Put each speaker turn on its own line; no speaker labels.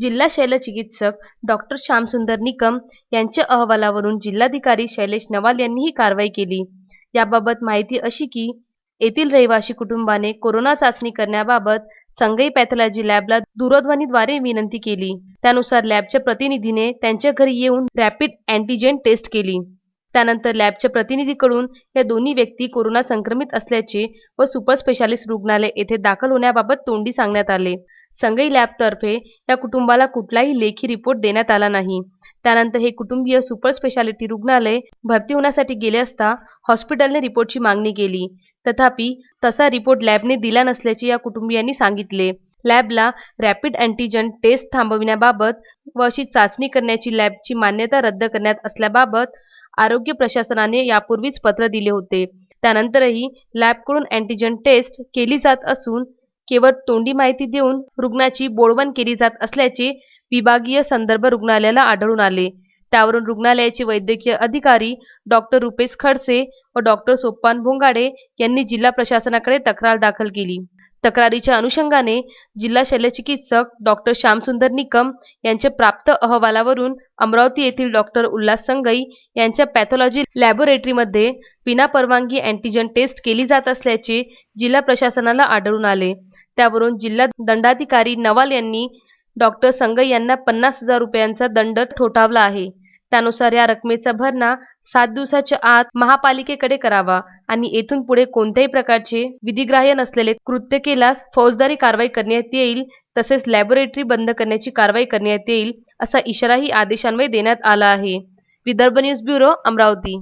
जिल्हा शल्यचिकित्सक डॉक्टर श्यामसुंदर निकम यांच्या अहवालावरून जिल्हाधिकारी शैलेश नवाल यांनी ही कारवाई केली. याबाबत माहिती अशी की येथील रहिवासी कुटुंबाने कोरोना चाचणी करण्याबाबत संगई पॅथॉलॉजी लॅबला दूरध्वनीद्वारे विनंती केली. त्यानुसार लॅबच्या प्रतिनिधीने त्यांच्या घरी येऊन रॅपिड अँटीजेन टेस्ट केली. त्यानंतर लॅबच्या प्रतिनिधीकडून या दोन्ही व्यक्ती कोरोना संक्रमित असल्याचे व सुपर स्पेशालिस्ट रुग्णालय येथे दाखल होण्याबाबत तोंडी सांगण्यात आले. संगई लॅबतर्फे या कुटुंबाला कुठलाही लेखी रिपोर्ट देण्यात आला नाही. त्यानंतर हे कुटुंबीय सुपर स्पेशालिटी रुग्णालय भरती होण्यासाठी गेले असता हॉस्पिटलने रिपोर्टची मागणी केली. तथापि तसा रिपोर्ट लॅबने दिला नसल्याचे या कुटुंबियांनी सांगितले. लॅबला रॅपिड अँटीजन टेस्ट थांबविण्याबाबत व अशी चाचणी करण्याची लॅबची मान्यता रद्द करण्यात असल्याबाबत आरोग्य प्रशासनाने यापूर्वीच पत्र दिले होते. त्यानंतरही लॅबकडून अँटीजन टेस्ट केली जात असून केवळ तोंडी माहिती देऊन रुग्णाची बोळवण केली जात असल्याचे विभागीय संदर्भ रुग्णालयाला आढळून आले. त्यावरून रुग्णालयाचे वैद्यकीय अधिकारी डॉक्टर रुपेश खडसे व डॉक्टर सोपान भोंगाडे यांनी जिल्हा प्रशासनाकडे तक्रार दाखल केली. तक्रारीच्या अनुषंगाने जिल्हा शल्यचिकित्सक डॉक्टर श्यामसुंदर निकम यांच्या प्राप्त अहवालावरून अमरावती येथील डॉक्टर उल्हास संगई यांच्या पॅथॉलॉजी लॅबोरेटरीमध्ये विनापरवानगी अँटीजन टेस्ट केली जात असल्याचे जिल्हा प्रशासनाला आढळून आले. त्यावरून जिल्हा दंडाधिकारी नवाल यांनी डॉक्टर संगय यांना पन्नास हजार रुपयांचा दंड ठोठावला आहे. त्यानुसार या रकमेचा भरणा सात दिवसाच्या आत महापालिकेकडे करावा आणि येथून पुढे कोणत्याही प्रकारचे विधिग्राह्य नसलेले कृत्य केल्यास फौजदारी कारवाई करण्यात येईल तसेच लॅबोरेटरी बंद करण्याची कारवाई करण्यात येईल असा इशाराही आदेशान्वये देण्यात आला आहे. Vidarbha news bureau Amravati.